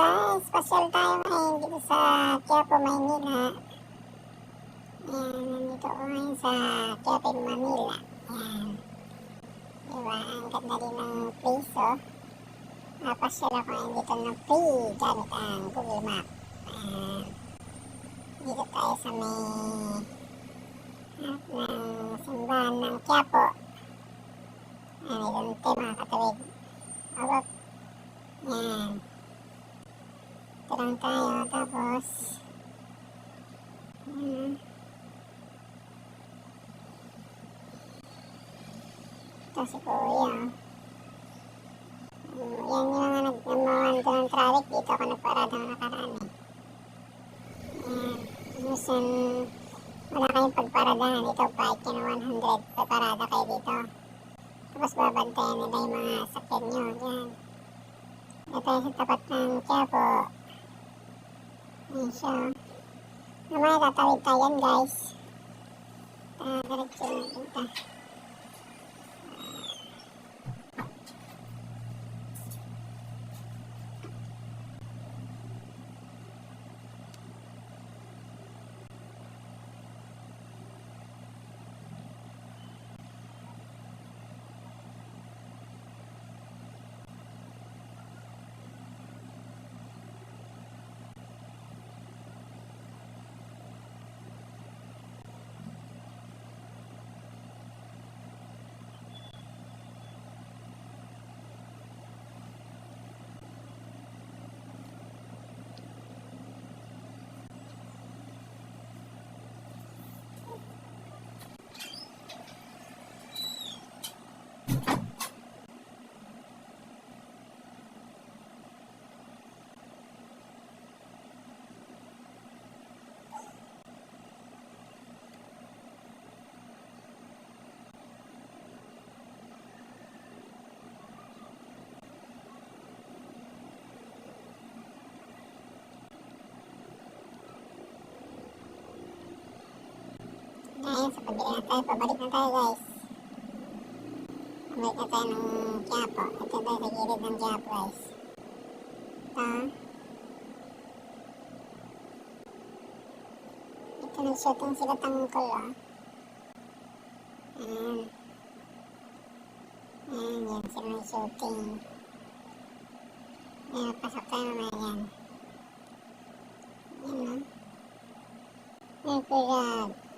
guys, pasyal tayo ngayon dito sa Quiapo, Maynila. Ayan, nandito ako ngayon sa Quiapo, Manila. Ayan. Diba, ang ganda din ng place, oh. Napasyal ako ngayon dito ng free gamit ang Google Map. Ayan. Dito tayo sa may harap ng simbahan ng Quiapo. Ayan, ito tayo mga katawid. Abot. Ayan. Ito lang tayo, tapos ayan. Ito si Kuya. Um, yan yung mga doon ng traffic. Dito ako nagparada ng nakaraan eh. Ayan. Minsan, wala kayong pagparadahan. Kahit ka na 100, paparada kayo dito. Tapos babantayan nila yung mga sakyan nyo. Yan. Ito tayo sa tapat ng Quiapo. Ayan siya. Mamaya tatawid tayo yan guys. Ah, diretso na kita. Ngayon, sa pabili na tayo. Pabalik na tayo guys. Pabalik na tayo ng Quiapo. Ito tayo sa gilid ng Quiapo guys. Ito. Ito nag-shooting sila tangkol oh. Ayan. Ayan, yan sila nag-shooting. Ayan, pasok tayo mamaya yan. Ayan oh. Ayan, kuya.